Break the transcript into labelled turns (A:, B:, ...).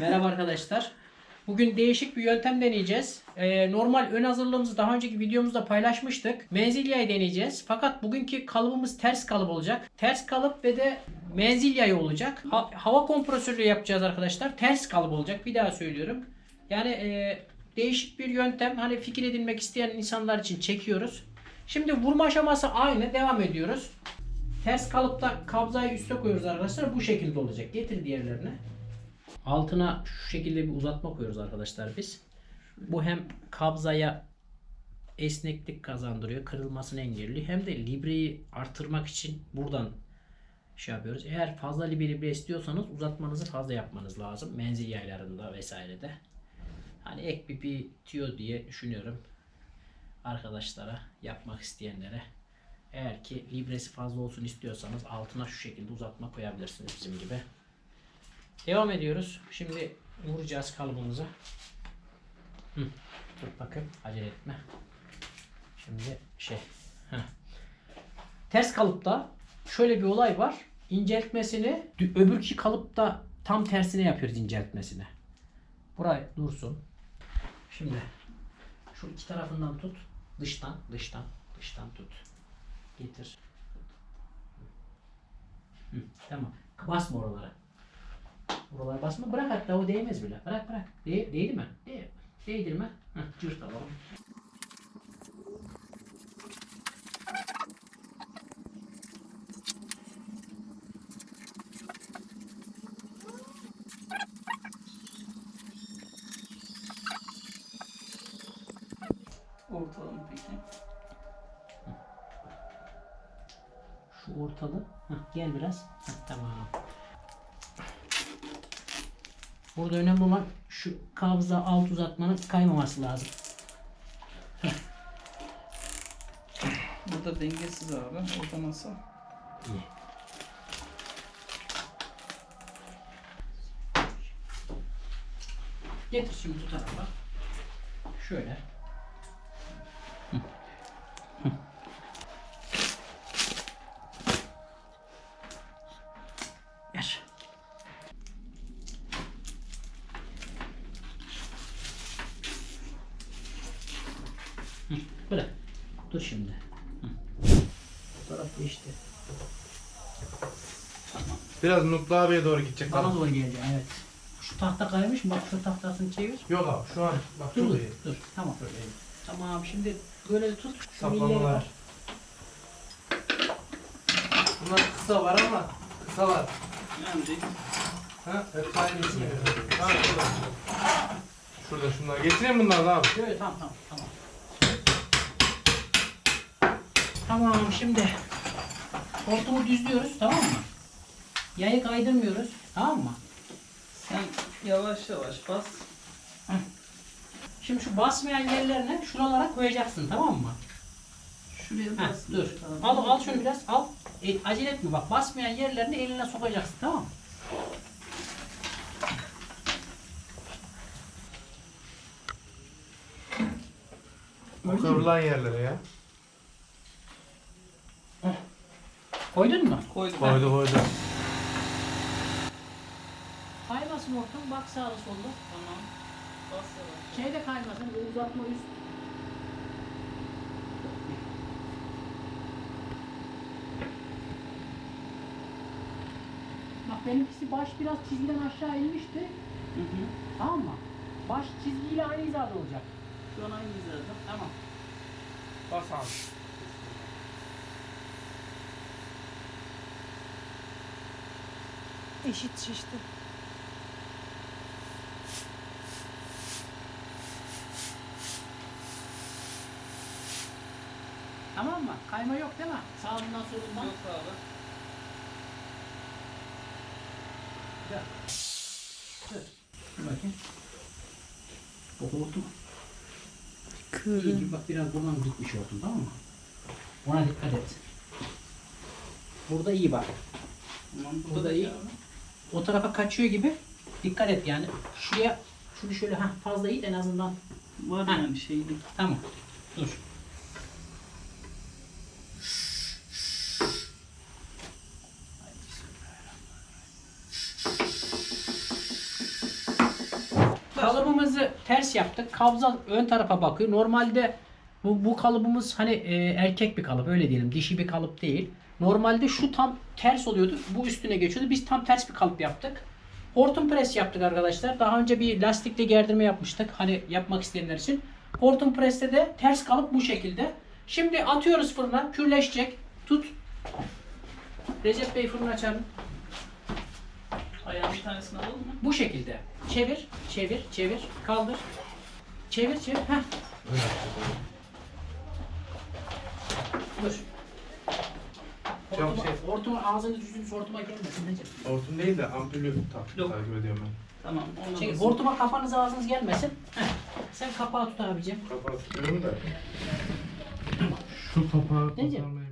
A: Merhaba arkadaşlar. Bugün değişik bir yöntem deneyeceğiz. Ee, normal ön hazırlığımızı daha önceki videomuzda paylaşmıştık. Menzilyayı deneyeceğiz. Fakat bugünkü kalıbımız ters kalıp olacak. Ters kalıp ve de menzilyayı olacak. Ha- hava kompresörü yapacağız arkadaşlar. Ters kalıp olacak. Bir daha söylüyorum. Yani e, değişik bir yöntem. Hani fikir edinmek isteyen insanlar için çekiyoruz. Şimdi vurma aşaması aynı. Devam ediyoruz. Ters kalıpta kabzayı üste koyuyoruz arkadaşlar. Bu şekilde olacak. Getir diğerlerini. Altına şu şekilde bir uzatma koyuyoruz arkadaşlar biz. Bu hem kabzaya esneklik kazandırıyor, kırılmasını engelliyor. Hem de libreyi artırmak için buradan şey yapıyoruz. Eğer fazla libre libre istiyorsanız uzatmanızı fazla yapmanız lazım. Menzil yaylarında vesairede. Hani ek bir bitiyor diye düşünüyorum. Arkadaşlara, yapmak isteyenlere. Eğer ki libresi fazla olsun istiyorsanız altına şu şekilde uzatma koyabilirsiniz bizim gibi. Devam ediyoruz. Şimdi vuracağız kalıbımıza. Hı. Dur bakın acele etme. Şimdi şey. heh. Ters kalıpta şöyle bir olay var. İnceltmesini öbürki kalıpta tam tersine yapıyoruz inceltmesini. Buraya dursun. Şimdi şu iki tarafından tut. Dıştan, dıştan, dıştan tut. Getir. Hı, tamam. Basma oralara. Buralara basma. Bırak hatta o değmez bile. Bırak bırak. De değdi mi? De değdirme. Heh, cırt alalım.
B: Ortalama peki.
A: Şu ortalı. Heh, gel biraz. Heh, tamam. Burada önemli olan şu kabza alt uzatmanın kaymaması lazım.
B: Burada dengesiz abi. Orada nasıl?
A: İyi. Getir şimdi bu tarafa. Şöyle. Bırak. Dur şimdi. Hı. Bu taraf değişti.
C: Biraz Mutlu abiye doğru gidecek.
A: Bana
C: Tamam.
A: doğru gelecek evet. Şu tahta kaymış mı? Bak şu tahtasını çevir.
C: Yok abi şu an bak
A: Dur
C: çok
A: dur.
C: iyi.
A: dur. Tamam. Tamam şimdi böyle tut. Şu
C: Saplamalar. Bunlar kısa var ama kısalar.
B: Yani değil.
C: Ha? Hep aynı ismi. Ha şurada. Şurada şunlar. Getireyim bunları da abi.
A: Şöyle tamam tamam tamam. Tamam şimdi hortumu düzlüyoruz tamam mı? Yayı kaydırmıyoruz tamam mı?
B: Sen yavaş yavaş bas.
A: Şimdi şu basmayan yerlerine şuralara koyacaksın tamam mı?
B: Şuraya
A: Heh,
B: bas.
A: dur. Al al şunu biraz al. E, acele etme bak basmayan yerlerini eline sokacaksın tamam mı?
C: O kıvrılan yerlere ya.
A: Koydun mu?
B: Koydum.
C: Koydu koydu.
A: Kaymasın ortam bak sağda solda.
B: Tamam. Bas yavaş.
A: Şey de kaymasın bu uzatma üst. Bak benimkisi baş biraz çizgiden aşağı inmişti.
B: Hı hı.
A: Tamam mı? Baş çizgiyle aynı hizada olacak.
B: Şu an aynı hizada.
A: Tamam.
C: Bas abi.
D: Eşit şişti.
A: Tamam mı? Kayma yok değil mi? Sağından solundan.
B: Yok abi.
A: Güzel. Dur. Dur bakayım. Bu hortum
D: Kırı.
A: İyi, bak biraz buradan gitmiş oldun tamam mı? Ona dikkat et. Burada iyi bak.
B: Tamam.
A: Burada
B: Burada da
A: iyi.
B: iyi.
A: O tarafa kaçıyor gibi. Dikkat et yani. Şuraya şunu şöyle ha fazla iyi en azından.
B: Var
A: Ha.
B: yani şeyli.
A: Tamam. Dur. Kalıbımızı ters yaptık. Kabza ön tarafa bakıyor. Normalde bu, bu kalıbımız hani e, erkek bir kalıp öyle diyelim. Dişi bir kalıp değil. Normalde şu tam ters oluyordu. Bu üstüne geçiyordu. Biz tam ters bir kalıp yaptık. Hortum pres yaptık arkadaşlar. Daha önce bir lastikle gerdirme yapmıştık. Hani yapmak isteyenler için. Hortum preste de ters kalıp bu şekilde. Şimdi atıyoruz fırına. Kürleşecek. Tut. Recep Bey fırını açalım.
B: Ayağın bir tanesini alalım mı?
A: Bu şekilde. Çevir, çevir, çevir. Kaldır. Çevir, çevir. Heh. Dur. Hortuma,
C: şey-
A: hortuma ağzını düzgün hortuma gelmesin Recep.
C: Hortum değil de ampulü ta-
B: Yok.
C: takip ediyorum ben.
B: Tamam.
A: Çekil.
B: basın.
A: Hortuma kafanız ağzınız gelmesin. Heh. Sen kapağı tut abicim.
C: Kapağı tutuyorum da. Şu kapağı
A: Nece?
C: kurtarmaya